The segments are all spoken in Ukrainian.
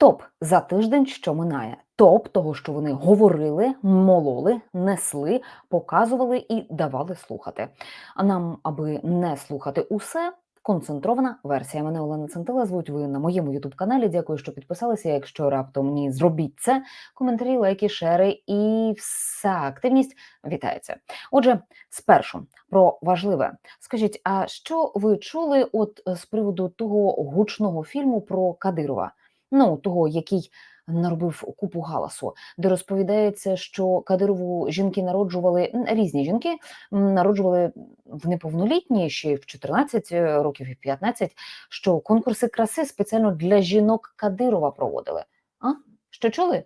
Топ за тиждень, що минає. Топ того, що вони говорили, мололи, несли, показували і давали слухати. А нам, аби не слухати усе, концентрована версія. Мене Олена Центила звуть ви на моєму ютуб каналі. Дякую, що підписалися. Якщо раптом ні, зробіть це. Коментарі, лайки, шери і вся активність вітається. Отже, спершу про важливе. Скажіть, а що ви чули от з приводу того гучного фільму про Кадирова? Ну, того, який наробив купу галасу, де розповідається, що Кадирову жінки народжували різні жінки, народжували в неповнолітні ще в 14 років і в 15, що конкурси краси спеціально для жінок Кадирова проводили. А що чули?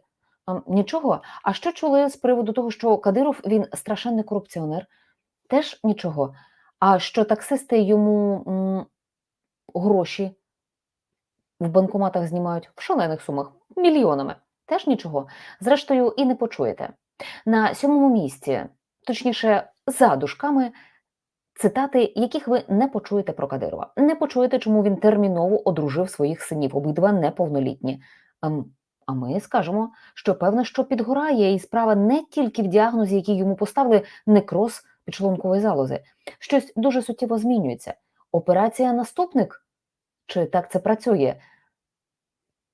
Нічого. А що чули з приводу того, що Кадиров він страшенний корупціонер? Теж нічого. А що таксисти йому м, гроші в банкоматах знімають в шалених сумах мільйонами. Теж нічого. Зрештою, і не почуєте. На сьомому місці, точніше, за дужками, цитати, яких ви не почуєте про Кадирова. Не почуєте, чому він терміново одружив своїх синів, обидва неповнолітні. Ем, а ми скажемо, що певне, що підгорає, і справа не тільки в діагнозі, який йому поставили некроз підшлункової залози. Щось дуже суттєво змінюється. Операція наступник. Чи так це працює?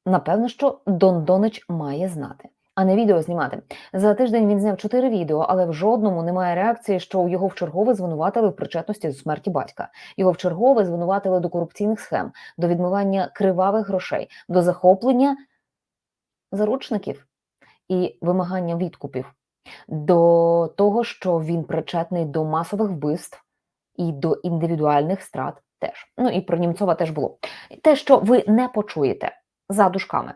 Напевно, що Дон Донич має знати, а не відео знімати. За тиждень він зняв чотири відео, але в жодному немає реакції, що його вчергове звинуватили в причетності до смерті батька. Його вчергове звинуватили до корупційних схем, до відмивання кривавих грошей, до захоплення заручників і вимагання відкупів, до того, що він причетний до масових вбивств і до індивідуальних страт теж. Ну і про Німцова теж було. Те, що ви не почуєте за дужками.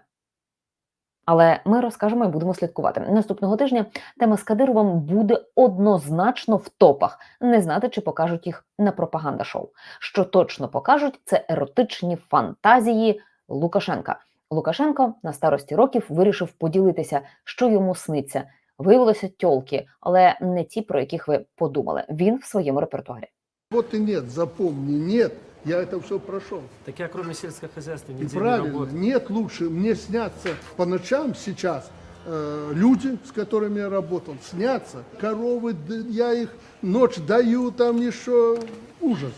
Але ми розкажемо і будемо слідкувати. Наступного тижня тема з Кадировим буде однозначно в топах. Не знати, чи покажуть їх на пропаганда-шоу. Що точно покажуть, це еротичні фантазії Лукашенка. Лукашенко на старості років вирішив поділитися, що йому сниться. Виявилося тьолки, але не ті, про яких ви подумали. Він в своєму репертуарі. Вот и нет, запомни. Я это все прошел. Так я кроме сельского хозяйства И нигде не правильно, работаю. нет лучше. Мне снятся по ночам сейчас э, люди, с которыми я работал, снятся. Коровы, д- я их ночь даю, там еще ужас.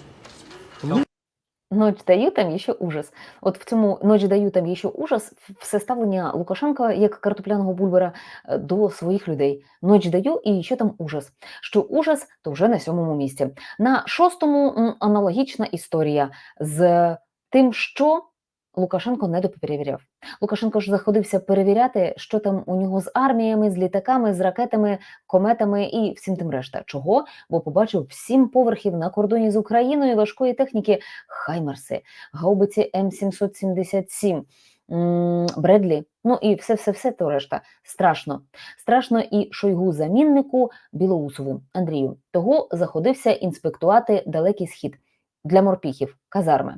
Ночь даю там є ще ужас. От в цьому «Ночь даю там є ще ужас. все ставлення Лукашенка як картопляного бульбера е, до своїх людей. Ноч даю і ще там ужас. Що ужас, то вже на сьомому місці. На шостому аналогічна історія з тим, що Лукашенко не доперевіряв. Лукашенко ж заходився перевіряти, що там у нього з арміями, з літаками, з ракетами, кометами і всім тим решта. Чого? Бо побачив сім поверхів на кордоні з Україною важкої техніки Хаймерси, гаубиці М777, м, Бредлі, ну і все, все, все то решта. Страшно. Страшно і Шойгу заміннику Білоусову Андрію. Того заходився інспектувати далекий схід для морпіхів, казарми.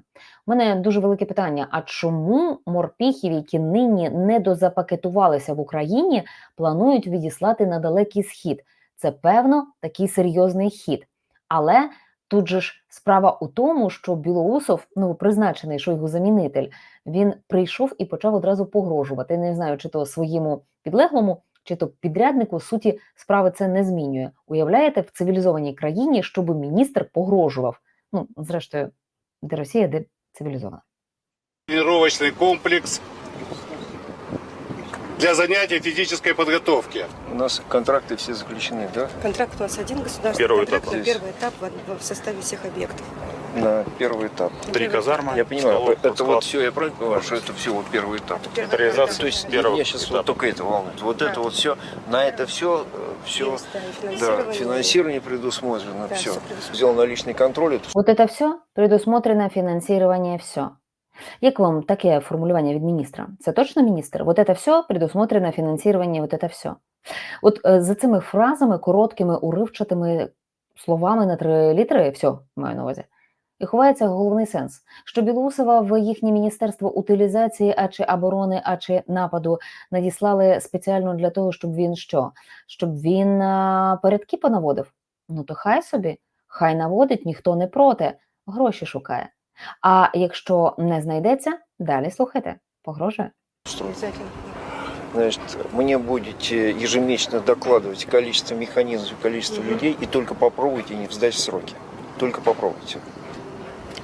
У мене дуже велике питання: а чому морпіхів, які нині не дозапакетувалися в Україні, планують відіслати на далекий схід? Це певно такий серйозний хід. Але тут же ж справа у тому, що Білоусов, новопризначений Шойгу замінитель, він прийшов і почав одразу погрожувати. Не знаю, чи то своєму підлеглому, чи то підряднику суті справи це не змінює. Уявляєте, в цивілізованій країні, щоб міністр погрожував. Ну, зрештою, де Росія, де цивілізована. тренировочный комплекс для занятий физической подготовки. У нас контракты все заключены, да? Контракт у нас один государственный Первый контракт этап. на первый этап в, в составе всех объектов. На первый этап. Три казармы. Я понимаю, столовый это склад. вот все, я правильно понимаю, что это все вот первый этап? Первый Реализация этап. То есть Первый меня сейчас этап. вот только это волнует. Вот это вот все, на это все, все, Есть, да, и да, финансирование. финансирование предусмотрено, Да, все. всё предусмотрено. Взял наличный контроль, это Вот это все предусмотрено фінансування все. Як вам таке формулювання від міністра? Це точно міністр? Вот это все предусмотрено фінансування, вот это все. От е, за цими фразами, короткими, уривчатими словами на три літери, все, маю на увазі, і ховається головний сенс, що Білоусова в їхнє міністерство утилізації, а чи оборони, а чи нападу надіслали спеціально для того, щоб він що? Щоб він а, передки понаводив? Ну то хай собі, хай наводить, ніхто не проти, гроші шукає. А якщо не знайдеться, далі слухайте, погрожує. Значит, мне будете ежемесячно докладывать количество механизмов, количество людей, и только попробуйте не сдать сроки. Только попробуйте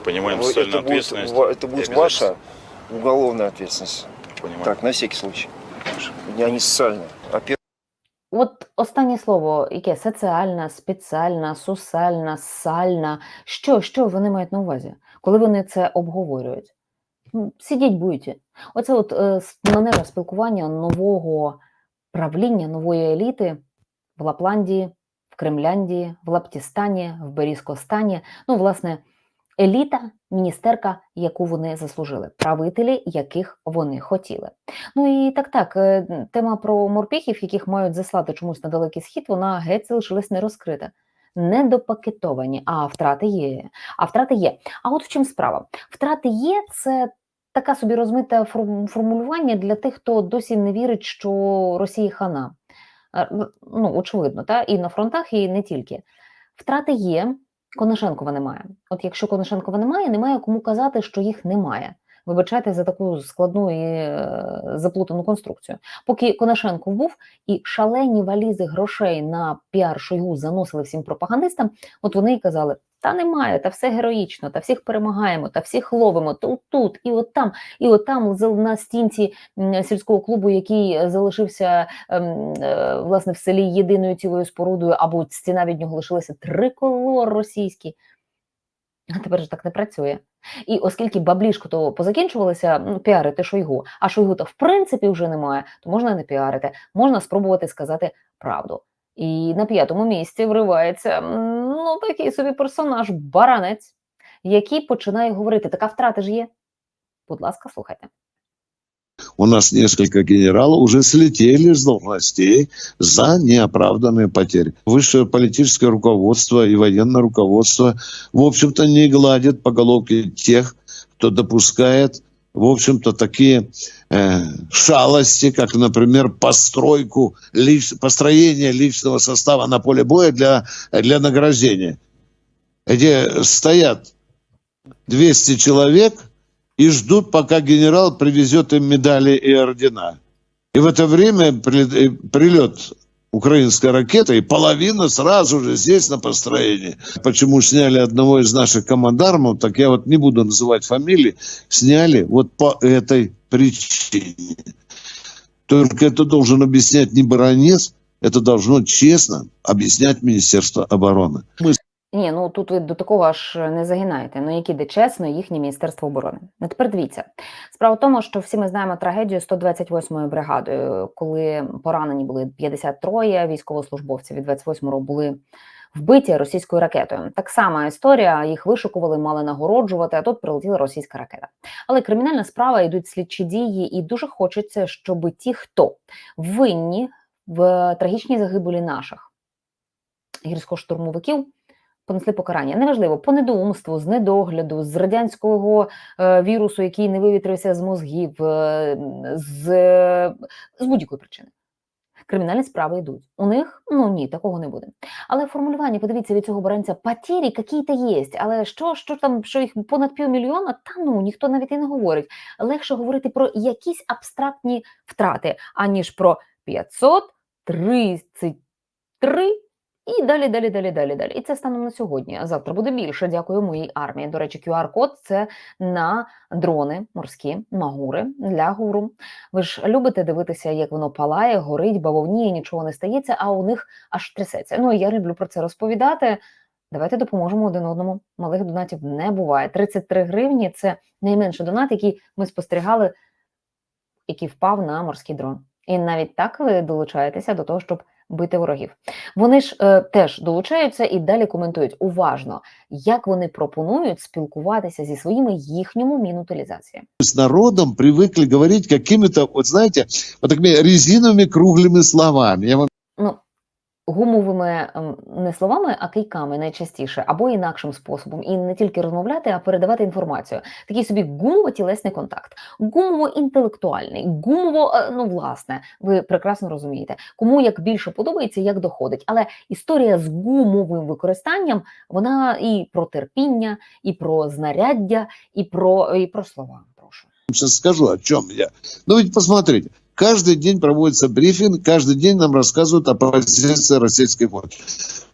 Понимаем Вы- социальную это будет, ответственность. ва- это будет и ваша уголовная ответственность. Понимаем. Так, на всякий случай. А не социальная. А пер- От останнє слово, яке соціальна, спеціальна, сусальна, сальна. Що, що вони мають на увазі, коли вони це обговорюють? Ну, Сидіть будете. Оце от е, с- манера спілкування нового правління, нової еліти в Лапландії, в Кремляндії, в Лаптістані, в Берізкостані. Ну, власне, еліта, міністерка, яку вони заслужили, правителі, яких вони хотіли. Ну і так так, е, тема про морпіхів, яких мають заслати чомусь на далекий схід, вона геть залишилась не розкрита. Не допакетовані, а втрати є. А втрати є. А от в чим справа? Втрати є це така собі розмите форм- формулювання для тих, хто досі не вірить, що Росія хана. Е, Ну, очевидно, та? і на фронтах, і не тільки. Втрати є, Коношенкова немає. От якщо Коношенкова немає, немає кому казати, що їх немає. Вибачайте за таку складну і е, заплутану конструкцію. Поки Конашенко був і шалені валізи грошей на піар Шойгу заносили всім пропагандистам, от вони й казали: та немає, та все героїчно, та всіх перемагаємо, та всіх ловимо, тут, тут, і от там, і от там на стінці сільського клубу, який залишився ем, е, власне в селі єдиною цілою спорудою, або стіна від нього лишилася триколор російський. А тепер ж так не працює. І оскільки баблішко то позакінчувалися ну, піарити Шойгу, а Шойгу то в принципі вже немає, то можна не піарити, можна спробувати сказати правду. І на п'ятому місці вривається ну такий собі персонаж, баранець, який починає говорити: така втрата ж є. Будь ласка, слухайте. У нас несколько генералов уже слетели с должностей за неоправданные потери. Высшее политическое руководство и военное руководство, в общем-то, не гладит по головке тех, кто допускает, в общем-то, такие э, шалости, как, например, постройку, лич- построение личного состава на поле боя для, для награждения, где стоят 200 человек – и ждут, пока генерал привезет им медали и ордена. И в это время при- прилет украинской ракеты, и половина сразу же здесь на построении. Почему сняли одного из наших командармов, так я вот не буду называть фамилии, сняли вот по этой причине. Только это должен объяснять не баронец, это должно честно объяснять Министерство обороны. Мы Ні, ну тут ви до такого аж не загинаєте. Ну які де чесно, їхнє міністерство оборони. Ну тепер дивіться. Справа в тому, що всі ми знаємо трагедію 128-ї бригади, коли поранені були 53 військовослужбовців від 28-го були вбиті російською ракетою. Так само історія, їх вишукували, мали нагороджувати, а тут прилетіла російська ракета. Але кримінальна справа йдуть слідчі дії, і дуже хочеться, щоб ті, хто винні в трагічній загибелі наших гірсько-штурмовиків, понесли покарання. Неважливо, по недоумству, з недогляду, з радянського е, вірусу, який не вивітрився з мозгів, е, з, з будь-якої причини. Кримінальні справи йдуть. У них ну ні, такого не буде. Але формулювання, подивіться від цього баранця, потері які-то є. Але що, що там, що їх понад півмільйона, та ну ніхто навіть і не говорить. Легше говорити про якісь абстрактні втрати, аніж про 533 і далі, далі, далі, далі, далі. І це станом на сьогодні. Завтра буде більше. Дякую моїй армії. До речі, QR-код це на дрони морські магури для гуру. Ви ж любите дивитися, як воно палає, горить, бавовніє, нічого не стається, а у них аж трясеться. Ну я люблю про це розповідати. Давайте допоможемо один одному. Малих донатів не буває. 33 гривні це найменший донат, який ми спостерігали, який впав на морський дрон. І навіть так ви долучаєтеся до того, щоб бити ворогів. Вони ж е, теж долучаються і далі коментують уважно, як вони пропонують спілкуватися зі своїми їхньому мінутилізації. с народом привыкли говорить какими-то, вот знаете, вот такими резиновыми круглыми словами. Я вам Ну, гумовими ем, не словами, а кийками найчастіше, або інакшим способом, і не тільки розмовляти, а передавати інформацію. Такий собі гумово-тілесний контакт, гумово-інтелектуальний, гумово, е, ну власне, ви прекрасно розумієте, кому як більше подобається, як доходить. Але історія з гумовим використанням вона і про терпіння, і про знаряддя, і про, і про слова. Прошу. Скажу, о чем я. Ну ведь посмотрите, каждый день проводится брифинг, каждый день нам рассказывают о позиции российской власти.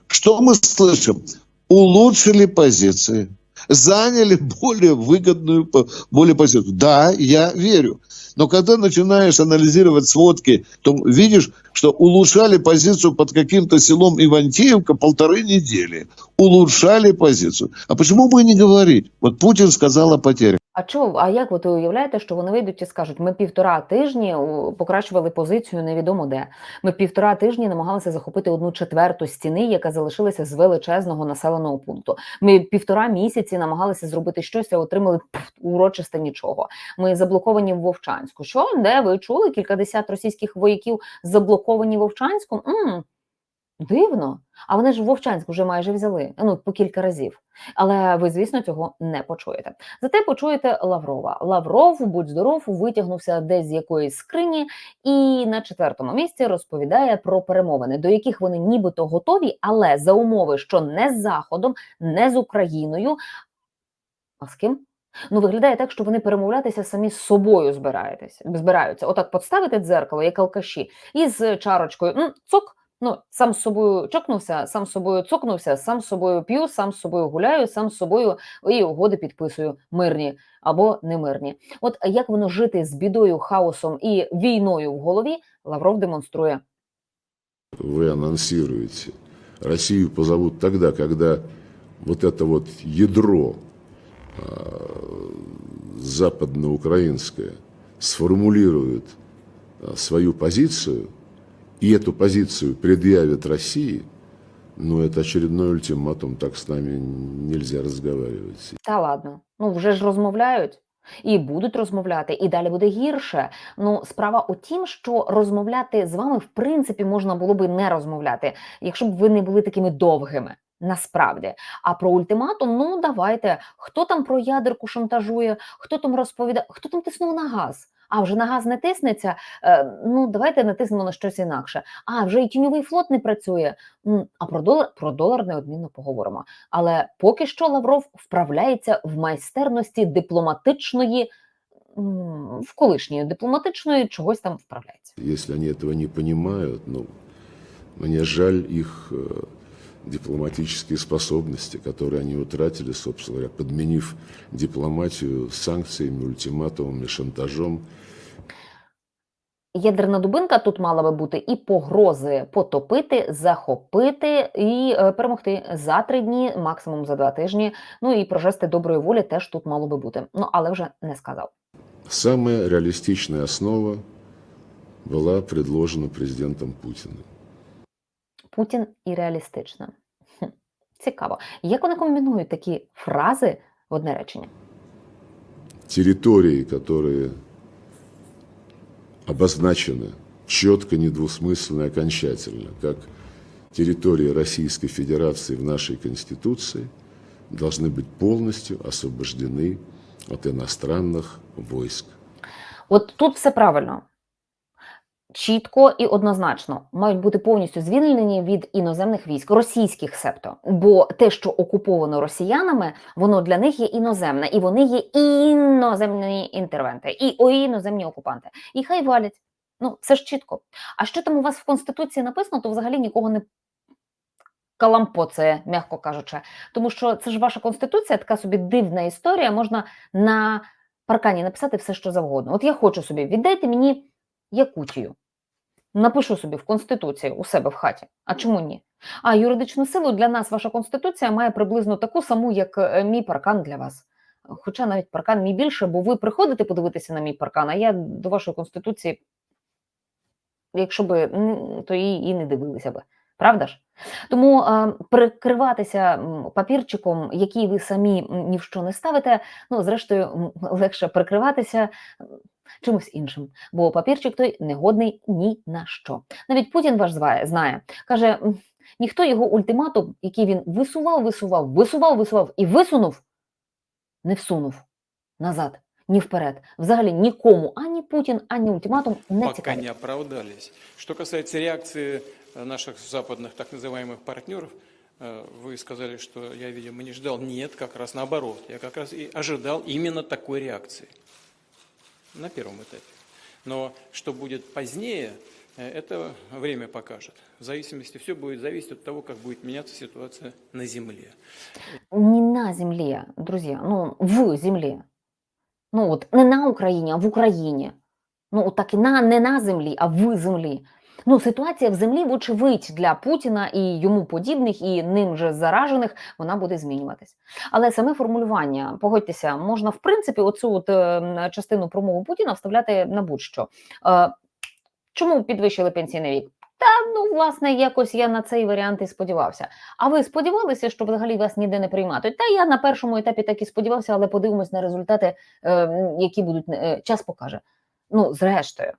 Что мы слышим? Улучшили позиции, заняли более выгодную, более позицию. Да, я верю. Но когда начинаешь анализировать сводки, то видишь, что улучшали позицию под каким-то селом Ивантеевка полторы недели. Улучшали позицию. А почему бы и не говорить? Вот Путин сказал о потерях. А чого? А як от ви уявляєте, що вони вийдуть і скажуть, ми півтора тижні покращували позицію невідомо де. Ми півтора тижні намагалися захопити одну четверту стіни, яка залишилася з величезного населеного пункту. Ми півтора місяці намагалися зробити щось, а отримали пф, урочисте нічого. Ми заблоковані в Вовчанську. Що де ви чули? Кількадесят російських вояків заблоковані в Вовчанську? м Дивно. А вони ж Вовчанськ вже майже взяли. Ну по кілька разів. Але ви, звісно, цього не почуєте. Зате почуєте Лаврова. Лавров, будь здоров, витягнувся десь з якоїсь скрині і на четвертому місці розповідає про перемовини, до яких вони нібито готові, але за умови, що не з Заходом, не з Україною. А з ким? Ну, виглядає так, що вони перемовлятися самі з собою збираються. Отак подставити дзеркало, як алкаші, і з чарочкою цок. Ну, сам з собою чокнувся, сам з собою цокнувся, сам з собою п'ю, сам з собою гуляю, сам з собою і угоди підписую мирні або немирні. От як воно жити з бідою, хаосом і війною в голові, Лавров демонструє. вы анонсируете, Россию позовут тогда, когда вот это вот ядро а, западноукраинское сформулирует свою позицию, и эту позицию предъявит России, ну, это очередной ультиматум, так с нами нельзя разговаривать. Та ладно, ну вже ж розмовляють. І будуть розмовляти, і далі буде гірше. Ну, справа у тім, що розмовляти з вами в принципі можна було би не розмовляти, якщо б ви не були такими довгими. Насправді, а про ультиматум, ну давайте. Хто там про ядерку шантажує, хто там розповідає, хто там тиснув на газ? А вже на газ не тиснеться. Е, ну давайте натиснемо на щось інакше. А вже і тіньовий флот не працює. А про долар про долар неодмінно поговоримо. Але поки що Лавров вправляється в майстерності дипломатичної, в колишньої дипломатичної чогось там вправляється. Если они этого не понимают, ну, мне жаль их э, дипломатические способности, которые они утратили, собственно говоря, подменив дипломатию санкциями, ультиматумами, шантажом. Ядерна дубинка тут мала би бути і погрози потопити, захопити і е, перемогти за три дні, максимум за два тижні. Ну і про жести доброї волі теж тут мало би бути. Ну але вже не сказав. Самая реалистичная основа была предложена президентом Путиным. Путін і реалістично. Хм, Цікаво. Як вони комбінують такі фрази в одне речення? Территории, которые обозначены четко, недвусмысленно и окончательно, как территории Российской Федерации в нашей Конституции, должны быть полностью освобождены от иностранных войск. От тут все правильно. Чітко і однозначно мають бути повністю звільнені від іноземних військ, російських себто. Бо те, що окуповано росіянами, воно для них є іноземне, і вони є іноземні інтервенти, і о, іноземні окупанти. І хай валять. Ну, це ж чітко. А що там у вас в Конституції написано, то взагалі нікого не калампоцає, м'яко кажучи. Тому що це ж ваша конституція, така собі дивна історія. Можна на паркані написати все, що завгодно. От я хочу собі, віддайте мені Якутію. Напишу собі в Конституції у себе в хаті. А чому ні? А юридичну силу для нас ваша Конституція має приблизно таку саму, як е, мій паркан для вас. Хоча навіть паркан мій більше, бо ви приходите подивитися на мій паркан, а я до вашої Конституції, якщо би, то і, і не дивилися би. Правда ж? Тому е, прикриватися папірчиком, який ви самі ні в що не ставите, ну, зрештою, легше прикриватися чимось іншим, бо папірчик той негодний ні на що. Навіть Путін ваш зває, знає, каже, «М, ніхто його ультиматум, який він висував, висував, висував, висував і висунув, не всунув назад, ні вперед. Взагалі нікому ані Путін, ані ультиматум не пока цікаві. не оправдались. Что касается реакции э, наших западных так называемых партнеров, э, вы сказали, что я, видимо, не ждал. Нет, как раз наоборот. Я как раз и ожидал именно такой реакции. на первом этапе. Но что будет позднее, э, это время покажет. В зависимости, все будет зависеть от того, как будет меняться ситуация на Земле. Не на землі, друзі, ну в землі. Ну от не на Україні, а в Україні. Ну, от так і на не на землі, а в землі. Ну, ситуація в землі, вочевидь, для Путіна і йому подібних, і ним же заражених, вона буде змінюватись. Але саме формулювання, погодьтеся, можна в принципі оцю от, е, частину промови Путіна вставляти на будь-що. Е, чому підвищили пенсійний вік? Та ну, власне, якось я на цей варіант і сподівався. А ви сподівалися, що взагалі вас ніде не прийматимуть? Та я на першому етапі так і сподівався, але подивимось на результати, е, які будуть час покаже. Ну, зрештою,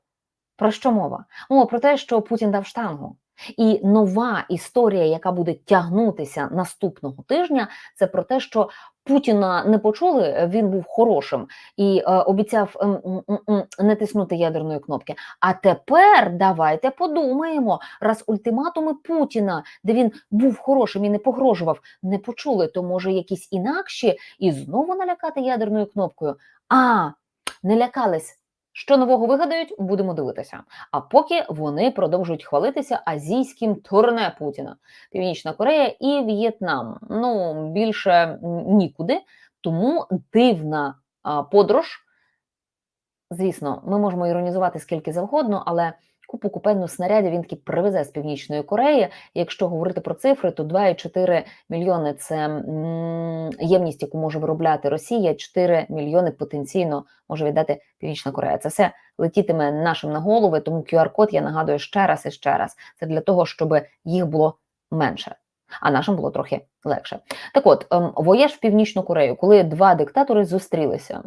про що мова? Мова про те, що Путін дав штангу. І нова історія, яка буде тягнутися наступного тижня, це про те, що Путіна не почули, він був хорошим і е, обіцяв м, м, м, не тиснути ядерної кнопки. А тепер давайте подумаємо, раз ультиматуми Путіна, де він був хорошим і не погрожував, не почули, то може якісь інакші і знову налякати ядерною кнопкою. А не лякались. Що нового вигадають, будемо дивитися. А поки вони продовжують хвалитися азійським турне Путіна, Північна Корея і В'єтнам. Ну більше нікуди. Тому дивна подорож. Звісно, ми можемо іронізувати скільки завгодно, але купу купенну снарядів він таки привезе з Північної Кореї. Якщо говорити про цифри, то 2,4 мільйони це ємність, яку може виробляти Росія, 4 мільйони потенційно може віддати Північна Корея. Це все летітиме нашим на голови, тому QR-код я нагадую ще раз і ще раз. Це для того, щоб їх було менше. А нашим було трохи легше. Так от, ем, вояж в Північну Корею, коли два диктатори зустрілися.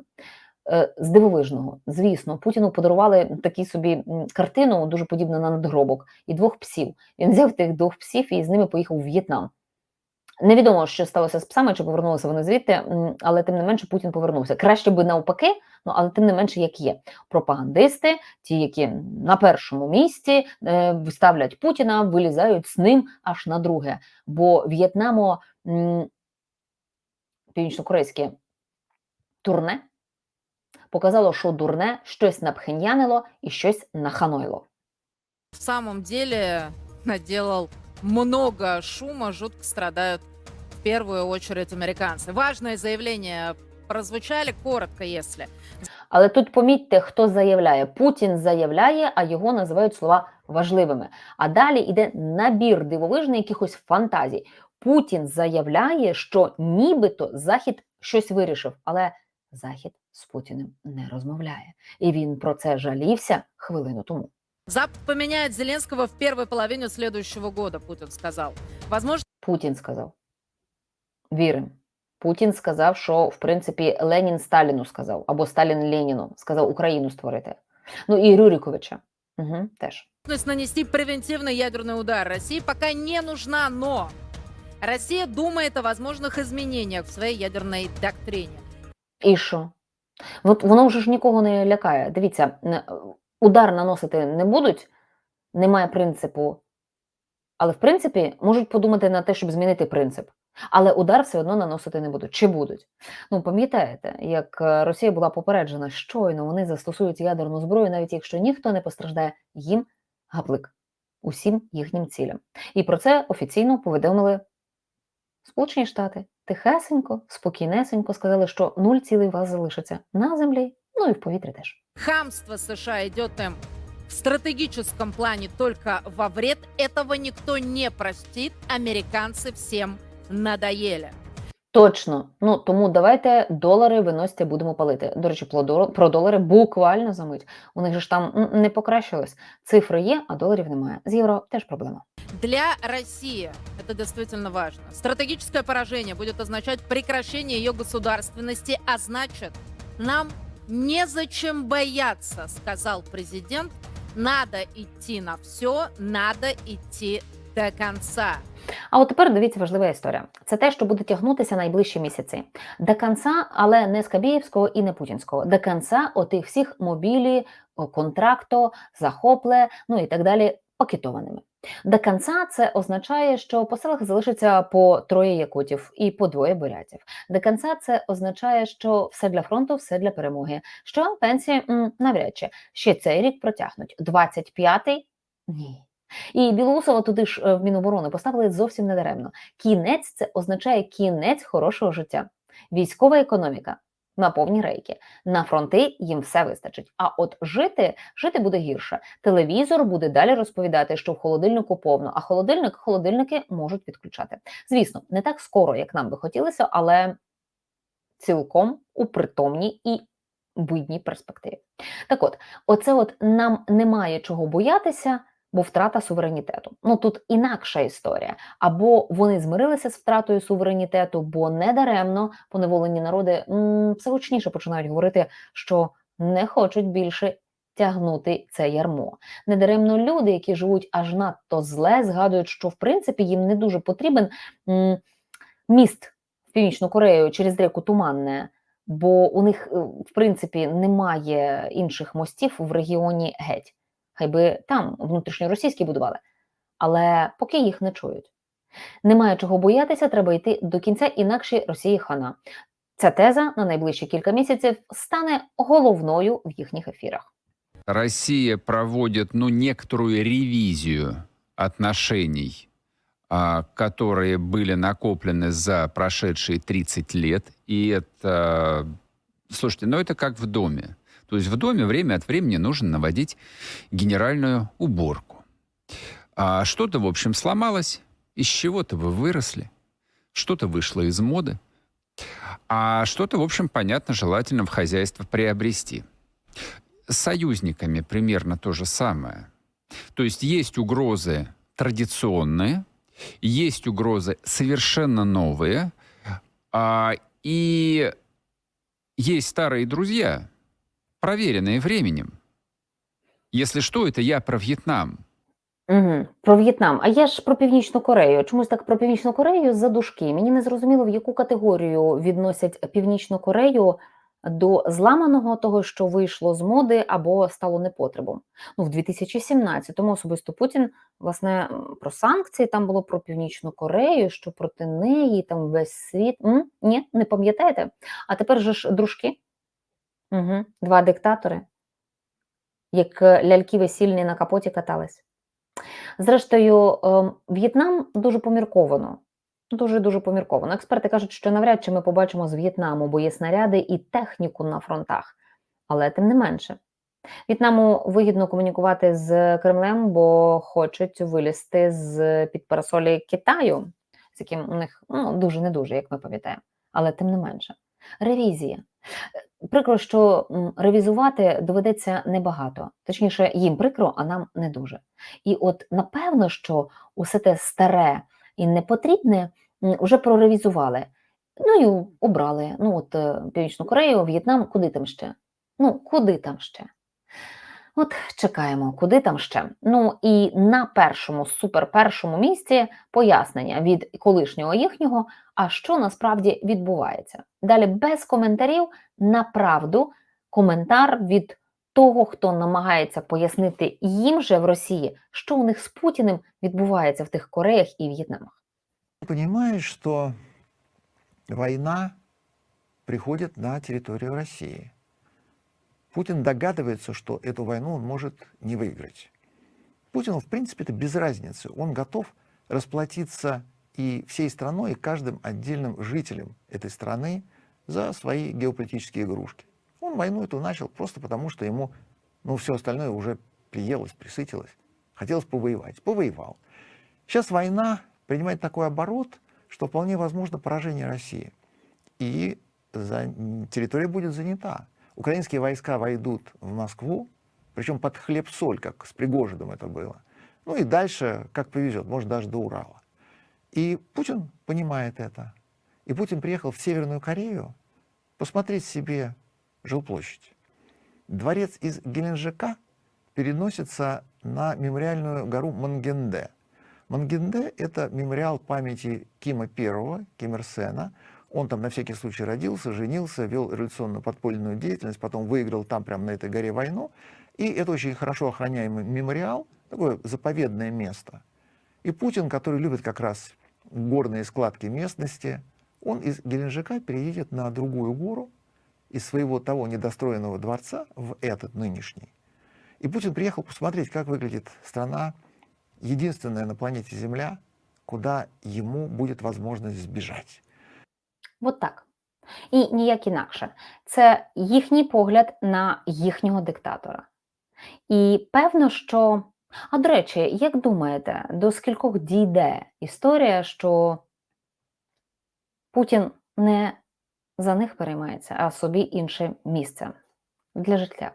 Е, З дивовижного, звісно, Путіну подарували такі собі картину, дуже подібну на надгробок, і двох псів. Він взяв тих двох псів і з ними поїхав у В'єтнам. Невідомо, що сталося з псами, чи повернулися вони звідти, але тим не менше Путін повернувся. Краще би навпаки, ну але тим не менше, як є. Пропагандисти, ті, які на першому місці е, ставлять Путіна, вилізають з ним аж на друге. Бо В'єтнамо північно-корейське турне показало, що дурне щось напхенянило і щось наханойло. в самом деле наделал много шума, жутко страдают в первую очередь американцы. Важное заявление прозвучали, коротко, если. Але тут помітьте, хто заявляє. Путін заявляє, а його називають слова важливими. А далі йде набір дивовижний якихось фантазій. Путін заявляє, що нібито Захід щось вирішив, але Захід з Путіним не розмовляє. І він про це жалівся хвилину тому. Запад поменяет Зеленского в первой половине следующего года, Путин сказал. Возможно, Путін сказав. Вірим. Путін сказав, що в принципі Ленін Сталіну сказав, або Сталін Леніну сказав Україну створити. Ну і Рюриковича. Угу, теж. нанести превентивный ядерный удар России пока не нужна, но Россия думает о возможных изменениях в своей ядерной доктрине. І що? От воно вже ж нікого не лякає. Дивіться, удар наносити не будуть, немає принципу. Але в принципі можуть подумати на те, щоб змінити принцип. Але удар все одно наносити не будуть. Чи будуть? Ну, пам'ятаєте, як е, Росія була попереджена, щойно вони застосують ядерну зброю, навіть якщо ніхто не постраждає, їм гаплик усім їхнім цілям. І про це офіційно повідомили Сполучені Штати. Тихесенько, спокійнесенько сказали, що нуль цілий у вас залишиться на землі, ну і в повітрі теж. Хамство США идет им в стратегическом плане только во вред. Этого никто не простит. Американцы всем надоели. Точно. Ну тому давайте долари виносьте, будемо палити. До речі, про долари буквально за мить. У них же ж там не покращилось. Цифри є, а доларів немає. З євро теж проблема. Для России это действительно важно. Стратегическое поражение будет означать прекращение ее государственности, а значит, нам незачем бояться, сказал президент. Надо идти на все, надо идти до конца. А от тепер дивіться важлива історія. Це те, що буде тягнутися найближчі місяці. До кінця, але не Скабєєвського і не Путінського. До кінця отих всіх мобілі, о, контракто, захопле, ну і так далі, пакетованими. До кінця це означає, що по селах залишиться по троє якутів і по двоє бурятів. До кінця це означає, що все для фронту, все для перемоги. Що пенсії м, навряд чи ще цей рік протягнуть. 25-й – ні. І Білоусова туди ж е, в Міноборони поставили зовсім недаремно. Кінець це означає кінець хорошого життя. Військова економіка на повні рейки. На фронти їм все вистачить. А от жити, жити буде гірше. Телевізор буде далі розповідати, що в холодильнику повно, а холодильник холодильники можуть відключати. Звісно, не так скоро, як нам би хотілося, але цілком у притомній і видній перспективі. Так от, оце от нам немає чого боятися, бо втрата суверенітету. Ну тут інакша історія. Або вони змирилися з втратою суверенітету, бо недаремно поневолені народи все гучніше починають говорити, що не хочуть більше тягнути це ярмо. Недаремно люди, які живуть аж надто зле, згадують, що в принципі їм не дуже потрібен міст в Північну Корею через реку Туманне, бо у них, е, в принципі, немає інших мостів в регіоні геть Хай би там внутрішньоросійські будували, але поки їх не чують. Немає чого боятися, треба йти до кінця, інакше Росії хана. Ця теза на найближчі кілька місяців стане головною в їхніх ефірах. Россия проводит, ну, некоторую ревизию отношений, а, которые были накоплены за прошедшие 30 лет. И это, слушайте, ну это как в доме. То есть в доме время от времени нужно наводить генеральную уборку. А что-то, в общем, сломалось, из чего-то вы выросли, что-то вышло из моды, а что-то, в общем, понятно, желательно в хозяйство приобрести. С союзниками примерно то же самое. То есть есть угрозы традиционные, есть угрозы совершенно новые, а, и есть старые друзья, проверенные временем. Если что, это я про Вьетнам. Угу. Про В'єтнам. А я ж про Північну Корею. Чомусь так про Північну Корею за дужки. Мені не зрозуміло, в яку категорію відносять Північну Корею до зламаного того, що вийшло з моди або стало непотребом. Ну, в 2017-му особисто Путін, власне, про санкції там було про Північну Корею, що проти неї там весь світ. М? Ні, не пам'ятаєте? А тепер же ж дружки. Угу. Два диктатори, як е, ляльки весільні на капоті катались. Зрештою, ем, В'єтнам дуже помірковано. Дуже дуже помірковано. Експерти кажуть, що навряд чи ми побачимо з В'єтнаму боєснаряди і техніку на фронтах. Але тим не менше, В'єтнаму вигідно комунікувати з Кремлем, бо хочуть вилізти з під парасолі Китаю, з яким у них ну, дуже не дуже, як ми пам'ятаємо. Але тим не менше, ревізія. Прикро, що ревізувати доведеться небагато. Точніше, їм прикро, а нам не дуже. І от напевно, що усе те старе і непотрібне вже проревізували. Ну і обрали. Ну, от е, Північну Корею, В'єтнам, куди там ще? Ну, куди там ще? От чекаємо, куди там ще. Ну і на першому, супер першому місці пояснення від колишнього їхнього, а що насправді відбувається. Далі без коментарів на правду коментар від того, хто намагається пояснити їм же в Росії, що у них з Путіним відбувається в тих Кореях і В'єтнамах. Понимаешь, что война приходит на территорию России. Путин догадывается, что эту войну он может не выиграть. Путину, в принципе, это без разницы. Он готов расплатиться и всей страной, и каждым отдельным жителем этой страны за свои геополитические игрушки. Он войну эту начал просто потому, что ему ну, все остальное уже приелось, присытилось. Хотелось повоевать. Повоевал. Сейчас война принимает такой оборот, что вполне возможно поражение России. И территория будет занята. Украинские войска войдут в Москву, причем под хлеб-соль, как с Пригожиным это было. Ну и дальше, как повезет, может даже до Урала. И Путин понимает это. И Путин приехал в Северную Корею посмотреть себе жилплощадь. Дворец из Геленджика переносится на мемориальную гору Мангенде. Мангенде – это мемориал памяти Кима I, Ким Ир Сена. Он там на всякий случай родился, женился, вел революционную подпольную деятельность, потом выиграл там, прямо на этой горе, войну. И это очень хорошо охраняемый мемориал, такое заповедное место. И Путин, который любит как раз горные складки местности, он из Геленджика переедет на другую гору, из своего того недостроенного дворца в этот нынешний. И Путин приехал посмотреть, как выглядит страна, единственная на планете Земля, куда ему будет возможность сбежать. От так. І ніяк інакше. Це їхній погляд на їхнього диктатора. І певно, що. А до речі, як думаєте, до скількох дійде історія, що Путін не за них переймається, а собі інше місце для життя,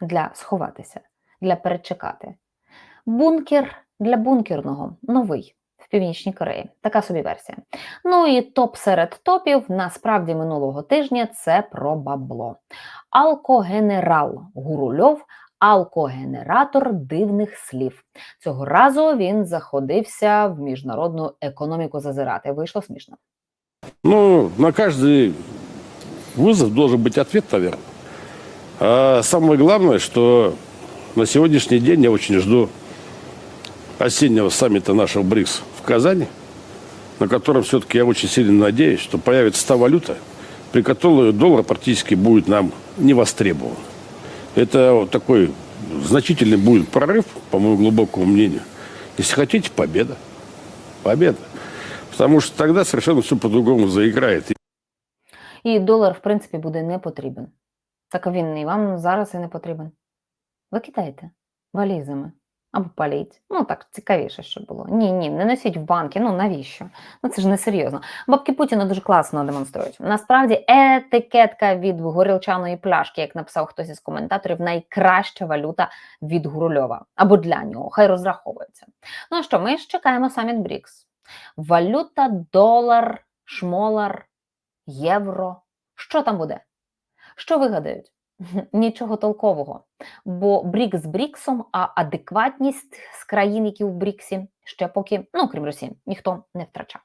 для сховатися, для перечекати. Бункер для бункерного новий в Північній Кореї. Така собі версія. Ну і топ серед топів насправді минулого тижня це про бабло. Алкогенерал Гурульов, алкогенератор дивних слів. Цього разу він заходився в міжнародну економіку зазирати. Вийшло смішно. Ну, на каждый вызов должен быть ответ, наверное. А самое главное, что на сегодняшний день я очень жду осеннего саммита нашего БРИКС в Казани, на котором все-таки я очень сильно надеюсь, что появится та валюта, при которой доллар практически будет нам не востребован. Это вот такой значительный будет прорыв, по моему глубокому мнению. Если хотите, победа. Победа. Потому что тогда совершенно все по-другому заиграет. І долар, в принципі, буде не потрібен. Так він і вам зараз і не потрібен. Викидайте валізами Або паліть. Ну так цікавіше, щоб було. Ні, ні, не носіть в банки. Ну навіщо? Ну це ж не серйозно. Бабки Путіна дуже класно демонструють. Насправді, етикетка від горілчаної пляшки, як написав хтось із коментаторів, найкраща валюта від Гурульова або для нього. Хай розраховується. Ну а що, ми ж чекаємо саміт БРІКС. Валюта, долар, шмолар, євро. Що там буде? Що вигадають? Нічого толкового. Бо Брік з Бріксом, а адекватність з країн, які в Бріксі, ще поки, ну крім Росії, ніхто не втрачав.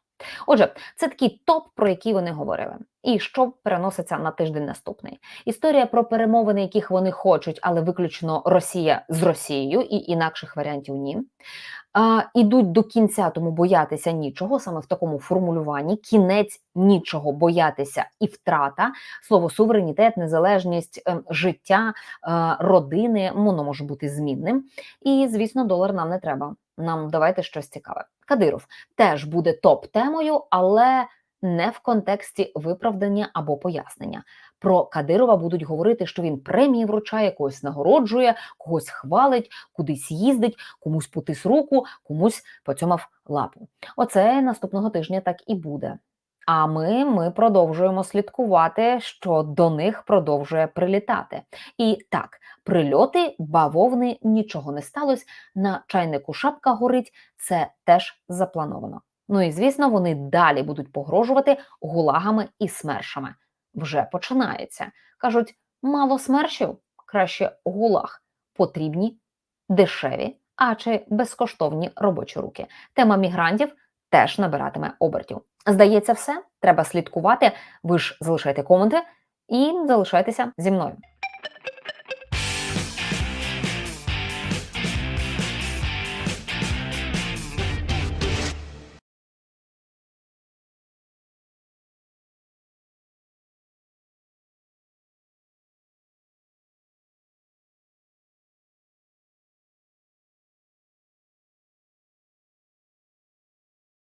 Отже, це такий топ, про який вони говорили. І що переноситься на тиждень наступний. Історія про перемовини, яких вони хочуть, але виключно Росія з Росією, і інакших варіантів ні. А, ідуть до кінця, тому боятися нічого, саме в такому формулюванні. Кінець нічого боятися і втрата. Слово суверенітет, незалежність ем, життя, е, родини, воно може бути змінним. І, звісно, долар нам не треба. Нам давайте щось цікаве. Кадиров теж буде топ-темою, але не в контексті виправдання або пояснення. Про Кадирова будуть говорити, що він премії вручає, когось нагороджує, когось хвалить, кудись їздить, комусь потис руку, комусь поцьомав лапу. Оце наступного тижня так і буде. А ми, ми продовжуємо слідкувати, що до них продовжує прилітати. І так, прильоти, бавовни, нічого не сталося. На чайнику шапка горить, це теж заплановано. Ну і звісно, вони далі будуть погрожувати гулагами і смершами. Вже починається. Кажуть, мало смершів, краще гулаг. Потрібні, дешеві, а чи безкоштовні робочі руки. Тема мігрантів теж набиратиме обертів. Здається, все. Треба слідкувати. Ви ж залишайте коменти і залишайтеся зі мною.